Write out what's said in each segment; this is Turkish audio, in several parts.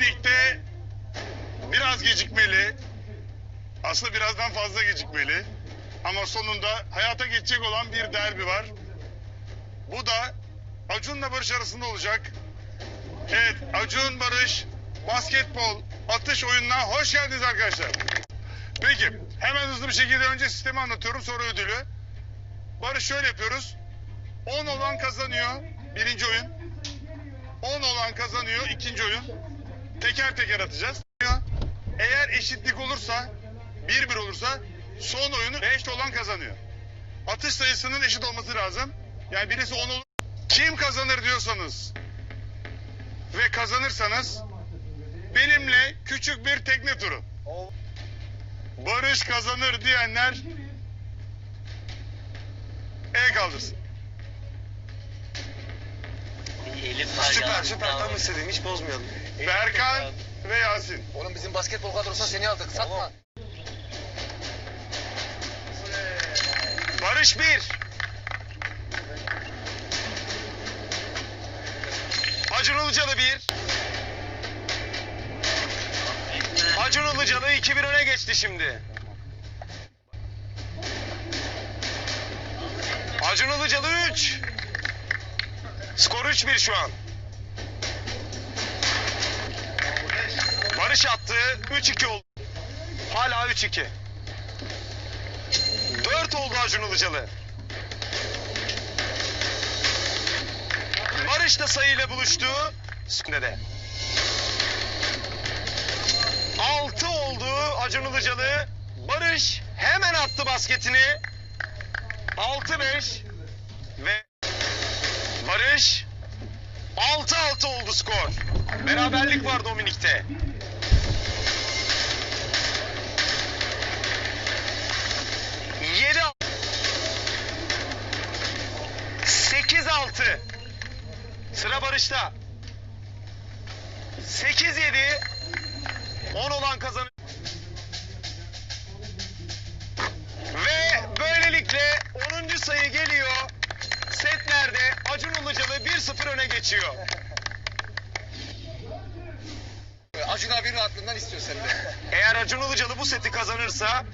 Dominik'te biraz gecikmeli. Aslında birazdan fazla gecikmeli. Ama sonunda hayata geçecek olan bir derbi var. Bu da Acun'la Barış arasında olacak. Evet Acun Barış basketbol atış oyununa hoş geldiniz arkadaşlar. Peki hemen hızlı bir şekilde önce sistemi anlatıyorum sonra ödülü. Barış şöyle yapıyoruz. 10 olan kazanıyor birinci oyun. 10 olan kazanıyor ikinci oyun. Teker teker atacağız. Eğer eşitlik olursa 1-1 olursa son oyunu 5 olan kazanıyor. Atış sayısının eşit olması lazım. Yani birisi 10 olur. Kim kazanır diyorsanız ve kazanırsanız benimle küçük bir tekne turu. Barış kazanır diyenler el kaldırsın. Elif var Süper süper tam istediğim hiç bozmayalım. Berkan ve Yasin. Oğlum bizim basketbol kadrosuna seni aldık satma. Barış 1. Acun Ilıcalı 1. Acun Ilıcalı 2-1 öne geçti şimdi. Acun Ilıcalı 3. Skor 3-1 şu an. Barış attı. 3-2 oldu. Hala 3-2. 4 oldu Acun Ilıcalı. Barış da sayıyla buluştu. Üstünde de. 6 oldu Acun Ilıcalı. Barış hemen attı basketini. 6-5 ve Barış 6-6 oldu skor. Beraberlik var Dominik'te. Yedi 8-6 Sıra Barış'ta 8-7 10 olan kazanır. Geçiyor. Acun abinin aklından istiyor senden. Eğer Acun Ilıcalı bu seti kazanırsa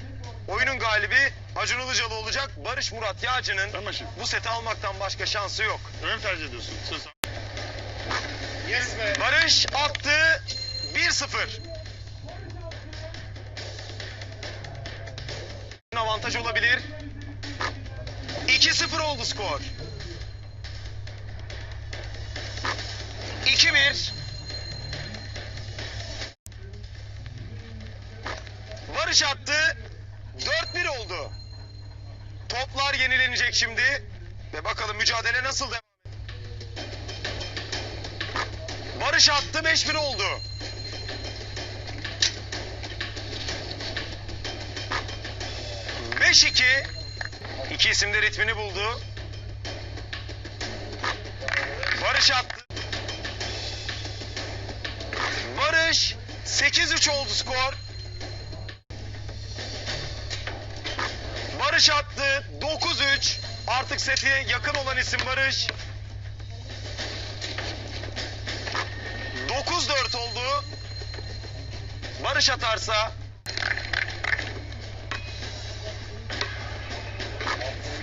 oyunun galibi Acun Ilıcalı olacak. Barış Murat Yağcı'nın Tamam şimdi. bu seti almaktan başka şansı yok. Öyle mi tercih ediyorsun? Söz Yes be. Barış attı 1-0. Avantaj olabilir. 2-0 oldu skor. 2-1. Barış attı. 4-1 oldu. Toplar yenilenecek şimdi. Ve bakalım mücadele nasıl devam Barış attı 5-1 oldu. Beş iki. İki isim de ritmini buldu. Barış attı. Barış 8-3 oldu skor. Barış attı 9-3. Artık seti yakın olan isim Barış. 9-4 oldu. Barış atarsa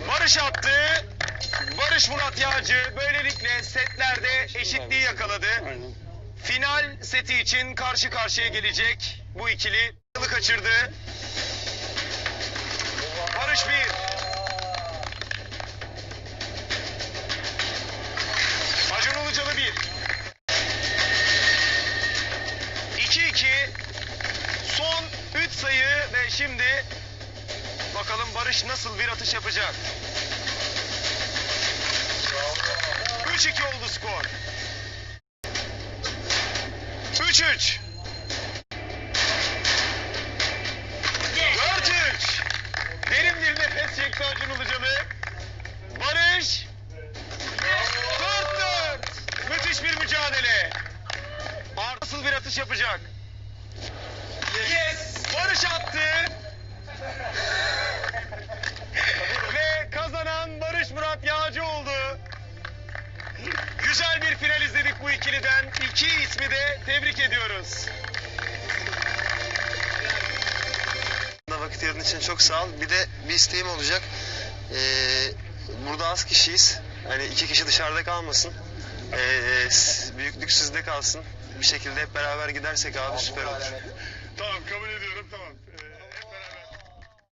Barış attı. Barış Murat Yağcı böylelikle setlerde eşitliği yakaladı. Final seti için karşı karşıya gelecek bu ikili. Yılı kaçırdı. Barış 1. Acun Ilıcalı 1. 2-2. Son 3 sayı ve şimdi bakalım Barış nasıl bir atış yapacak. 3-2 oldu skor. 3-3. 4-3. Derin bir nefes çekti Acun Ilıcalı. Barış. İsmi de tebrik ediyoruz. Vakit ayırdığın için çok sağ ol. Bir de bir isteğim olacak. Ee, burada az kişiyiz. Hani iki kişi dışarıda kalmasın. Ee, büyüklük sizde kalsın. Bir şekilde hep beraber gidersek abi süper olur. Tamam kabul ediyorum tamam.